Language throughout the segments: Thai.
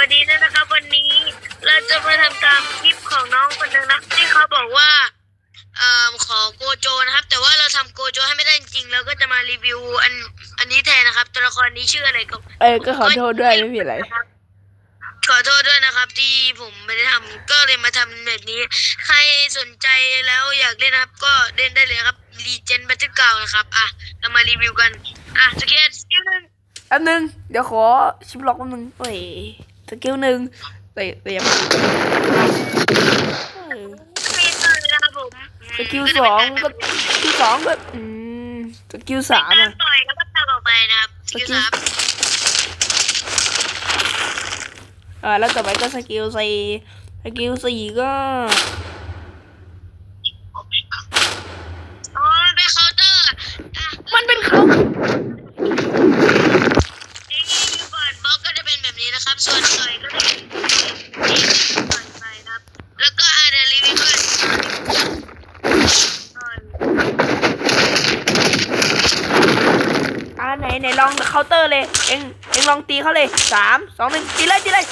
วัสดีด้วยนะครับ วันนี้เราจะมาทำตามคลิปของน้องคนหนึ่งนะที่เขาบอกว่าเอ่อขอโกโจนะครับ แต่ว่าเราทำโกโจให้ไม่ได้จริงๆเราก็จะมารีวิวอันอันนี้แทนนะครับ ตัวละครนี้ชื่ออะไรก็เอ้ยก็ขอโทษด้วยไม่ผิดอะไรขอโทษด้วยนะครับ ที่ผมไม่ได้ทำก็เลยมาทำแบบนี้ ใครสนใจแล้วอยากเล่นนะครับ ก็เล่นได้เลยครับรีเจนบัตเตอร์เก่านะครับอะเรามารีวิวกันอะสเก็ตสกิลหนึ่งอันนึงเดี๋ยวขอชิปล็อกแป๊บนึงเอ้ย สกิลหนึ่งเตะเตะยังเออมีตัวเลยนะครับผมสกิลสองก็สกิลสองก็อืมสกิลสามกาอะรต่อยแล้วก็ตามออกไปนะครับสกิลสามอ่าแล้วต่อไปก็สกิลสี่สกิลสี่ก็ อ๋อมันเป็นเคาน์เตอร์อะ มันเป็นเขา ไอ้นี่ดูก่อนบล็อกก็จะเป็นแบบนี้นะครับ ส่วนต่อยก็จะเป็นต่อยไปนะครับ แล้วก็อาเดลิวิก่อนต่อย อ่าไหนไหนล องเคาน์เตอร์เลย เอ็งเอ็งลองตีเขาเลยสามสองหนึ่งตีเลยตีเลย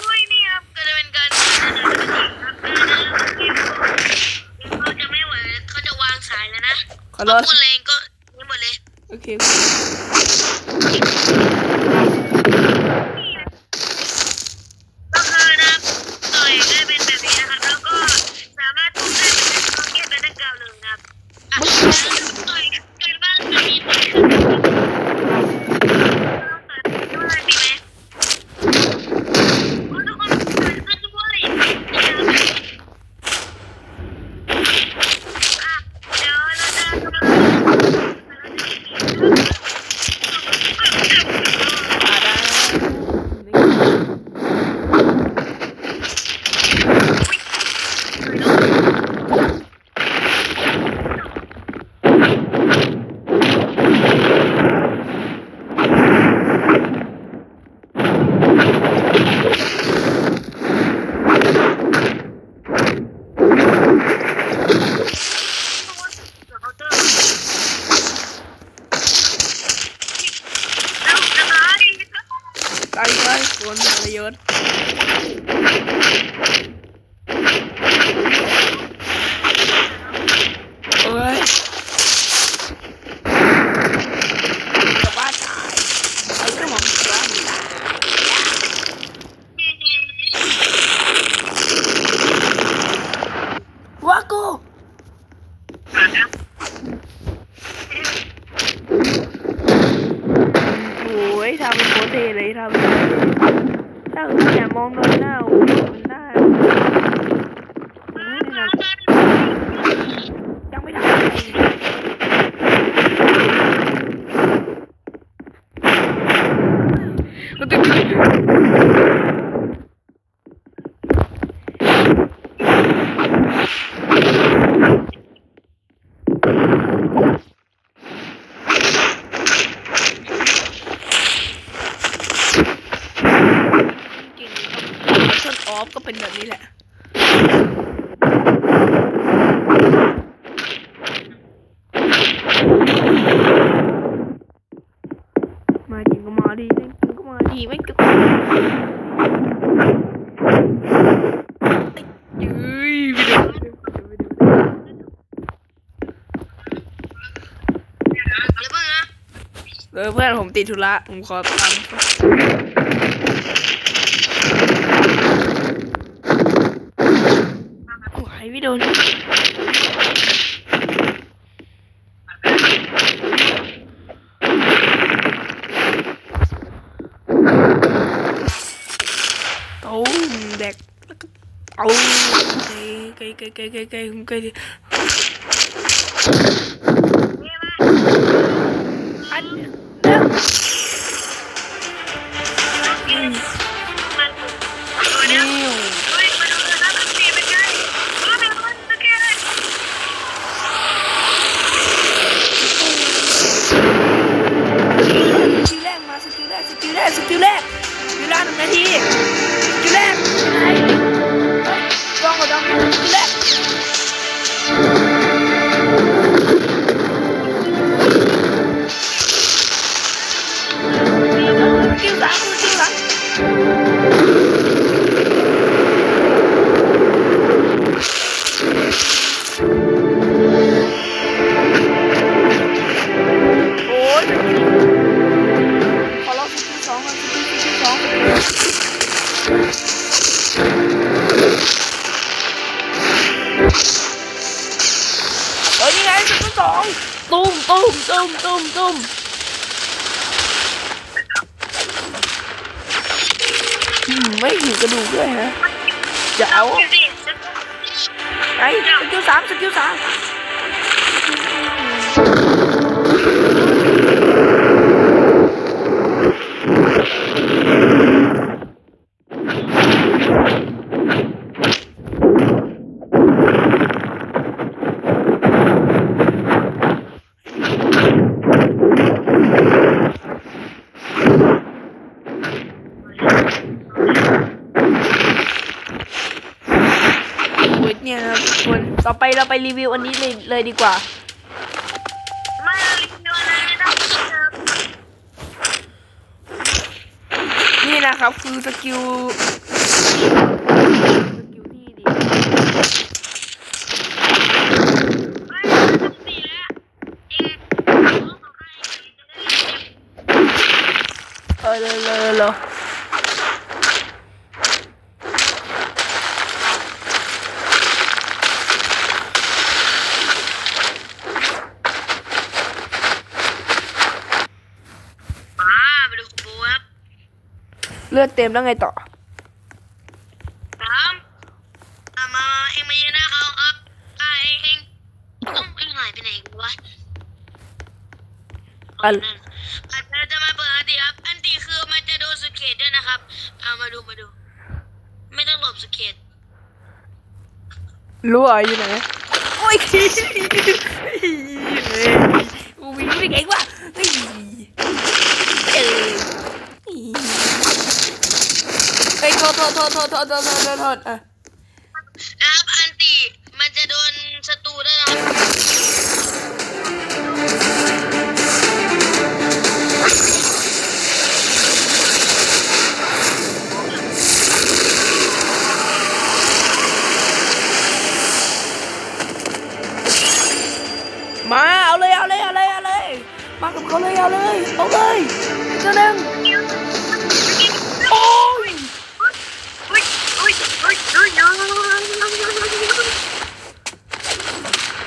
อุ้ยนี่ครับก็จะเป็นการครับเขาจะไม่ไหวเขาจะวางสายแล้วนะขอโทเขาษพูดแรงก็นี่หมดเลย โอเค ก็ติดเก่งครับต้นออฟก็เป็นแบบนี้แหละ มาจริงก็มาดีไม่จริงก็มาดีไม่จริงก็ยืยวิดีโอวิดีโอวิดีโอ เดี๋ยวเพิ่งนะ เออเพื่อนผมติดธุระผมขอตามโอ้ยวิดีโอตูมเด็กแล้วก็เอาไกลไกลไกลไกลไกลไกล ไม่หิวกระดูกด้วยฮะจะเอาไอ้สกิลสามสกิลสาม ต่อไปเราไปรีวิวอันนี้เลยเลยดีกว่าไม่รีวิวอะไรนะนี่นะครับคือสกิลเออเลยเลยเลย เลือดเต็มแล้วไงต่อสามอะมาเองมายืนหน้าเขาครับอะเองเองต้องเองหายไปไหนกันวะอันนั่นอะเราจะมาเปิดอันตีครับ อันตีคือมันจะโดนสเกตด้วยนะครับเอามาดูมาดู ไม่ต้องหลบสเกตรู้อะอยู่ไหนโอ้ยโอ้ยไม่เก่งว่ะเฮ้ย เอ้ยโทษโทษโทษโทษโทษโทษโทษโทษอะนะครับอันตีมันจะโดนศัตรูด้วยนะครับ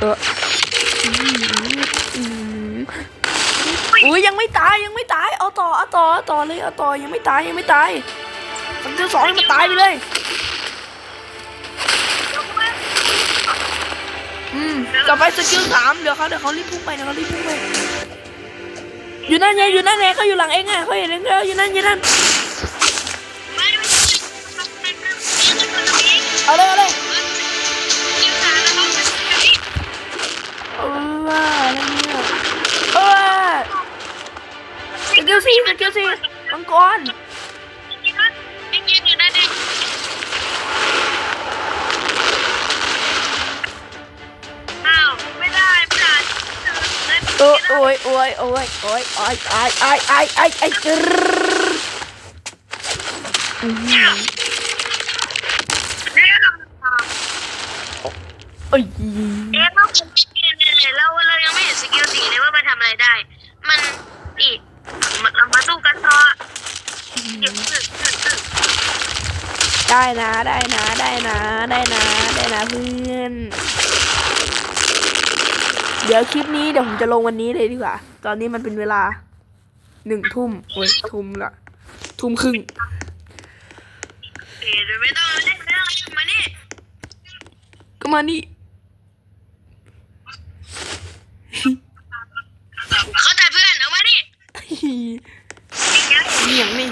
เอออุ้ยยังไม่ตายยังไม่ตาย เอาต่อเอาต่อเอาต่อเลยเอาต่อยังไม่ตายยังไม่ตายสกิลสองมันตายไปเลย อืมต่อไปสกิลสามเดี๋ยวเขาเดี๋ยวเขารีบพุ่งไปเดี๋ยวเขารีบพุ่งไปอยู่นั่นไงอยู่นั่นไงเขาอยู่หลังเองไงเขาเห็นเองแล้วอยู่นั่นอยู่นั่น มังกรยิงนะยิงยิงอยู่นั่นเองอ้าวไม่ได้ไม่ได้เออโอ้ยโอ้ยโอ้ยโอ้ยโอ้ยไอ้ไอ้ไอ้ไอ้ไอ้กรอืมเอ้ยเอ๊ะเราผมเนี่ยเราเรายังไม่เห็นสกิลสีเลยว่ามันทำอะไรได้ มันอีกเรามาสู้กันต่อ ได้นะได้นะได้นะได้นะได้นะเพื่อน เดี๋ยวคลิปนี้เดี๋ยวผมจะลงวันนี้เลยดีกว่า ตอนนี้มันเป็นเวลาหนึ่งทุ่มโอ้ยทุ่มละทุ่มครึ่งเอ๊ะไม่ต้องเล่นไม่ต้องเล่นมานี่ก็มานี่เขาแต่เพื่อนเอามานี่ อย่งนี่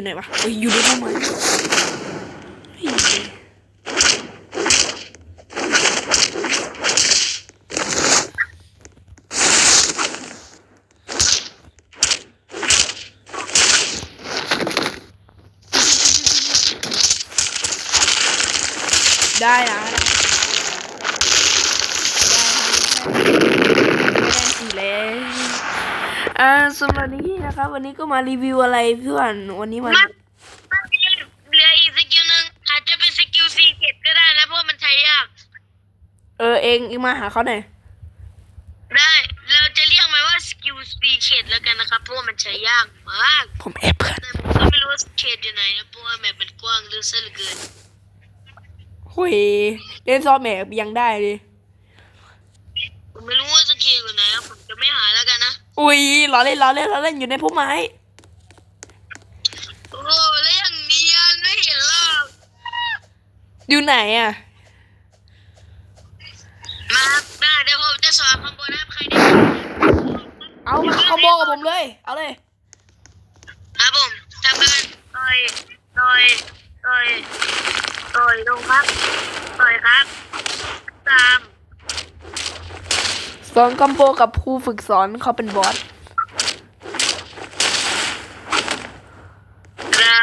อยู่ไหนวะเอ้ยอยู่ในพุ่มไม้เฮ้ยได้นะได้ได้แล้ว อ่าสำหรับนี้นะครับ วันนี้ก็มารีวิวอะไรเพื่อนวันนี้มามันมันเหลืออีกสกิลหนึ่งอาจจะเป็นสกิลซีเกตก็ได้นะเพราะว่ามันใช้ยาก เออเองเองมาหาเขาหน่อยได้ เราจะเรียกมันว่าสกิลซีเกตแล้วกันนะครับเพราะว่ามันใช้ยากมากผมแอบเพื่อนแต่ผมก็ไม่รู้ว่าเขตอยู่ไหนนะเพราะว่าแมปมันกว้างเหลือเส้นเหลือเกิน หุยเล่นซอฟต์แมปยังได้เลย ผมไม่รู้ว่าสเกลอยู่ไหนนะผมจะไม่หาแล้วกันนะ อุ้ยล้อเล่นล้อเล่นล้อเล่นอยู่ในพุ่มไม้ โอ้โหแล้วอย่างเนียนไม่เห็นหรอกอยู่ไหนอะ มาได้เดี๋ยวผมจะสอนคอมโบนะใครได้เอามาคอมโบกับผมเลย เอาเลย ครับผมทำการต่อยต่อยต่อยต่อยลงครับต่อยครับตาม สอนคอมโบกับครูฝึกสอนเขาเป็นบอสได้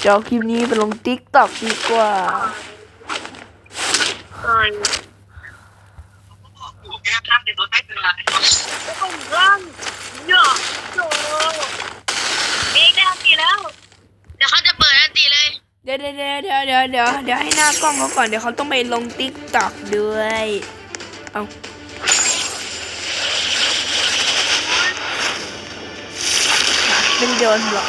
เดี๋ยวคลิปนี้ไปลงติ๊กต็อกดีกว่าต่อยต้องรันเยอะโจเองได้อันตีแล้ว เดี๋ยวเขาจะเปิดอันตีเลย เดี๋ยวเดี๋ยวเดี๋ยวเดี๋ยวเดี๋ยวเดี๋ยวให้หน้ากล้องเขาก่อนเดี๋ยวเขาต้องไปลงติ๊กต็อกด้วยเอาไม่ได้โดนหรอก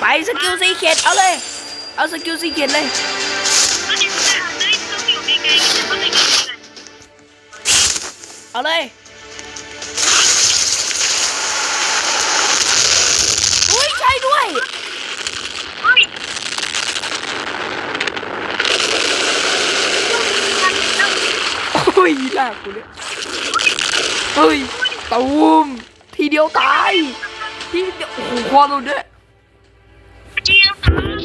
ไปสกิลซีเขียดเอาเลย เอาสกิลซีเขียดเลยเอาเลยอุ้ยใช่ด้วย เฮ้ย อุ้ย ลากกูเนี่ยเฮ้ยตูมทีเดียวตายทีเดียวโอ้โหคอเราด้วยเจียวตาย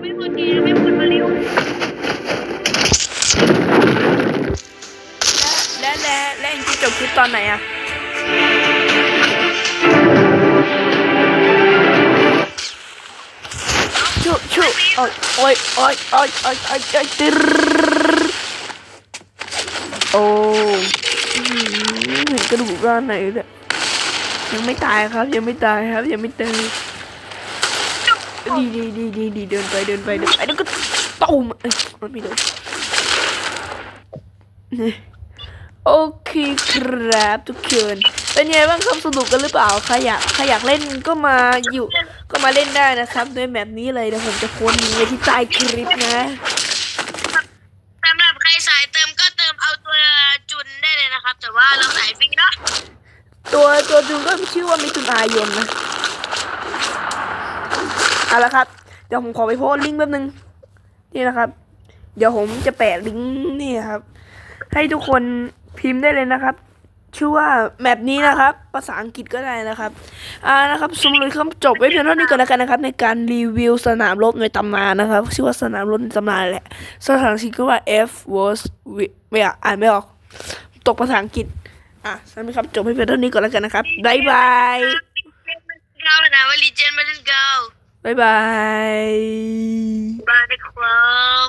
ไม่พูดดีไม่พูดมาเร็วและและและเองจะจบคลิปตอนไหนอะ อ้ยโอ้ยโอ้ยโอ้ยโอ้ยโอ้ยโอ้ยตึ๊ดโอ้เห็นกระดูกด้านไหนเนี่ยยังไม่ตายครับ ยังไม่ตายครับ ยังไม่ตายดีดีดีดีดีเดินไปเดินไปเดินไปแล้วก็ตุ่มเอ้ยมันไม่โดน โอเคครับทุกคนเป็นไงบ้างครับสนุกกันหรือเปล่าใครอยากใครอยากเล่นก็มาอยู่ ก็มาเล่นได้นะครับด้วยแบบนี้เลยเดี๋ยวผมจะโพสต์ลิงก์ไว้ที่ใต้คลิปนะสำหรับใครสายเติมก็เติมเอาตัวจุนได้เลยนะครับ แต่ว่าเราสายฟรีเนาะตัวตัวจูนก็ชื่อว่ามิถุนายนนะเอาละครับ เดี๋ยวผมขอไปโพสต์ลิงก์แป๊บนึงนี่นะครับ เดี๋ยวผมจะแปะลิงก์นี่ครับ ให้ทุกคน พิมพ์ได้เลยนะครับ ชื่อว่าแมปนี้นะครับ ภาษาอังกฤษก็ได้นะครับอ่านะครับสมรุปคำจบไว้เพียงเท่านี้ก่อนแล้วกันนะครับ ในการรีวิวสนามรบในตำนานนะครับ ชื่อว่าสนามรบในตำนานแหละภาษาอังกฤษก็ว่า F was ไม่อะอ่านไม่ออก ตกภาษาอังกฤษอะสำหรับคำจบให้เพียงเท่านี้ก่อนแล้วกันนะครับบ๊ายบายเก้านะว่าลีเจนมาเล่นเก้าบ๊ายบายบายครับ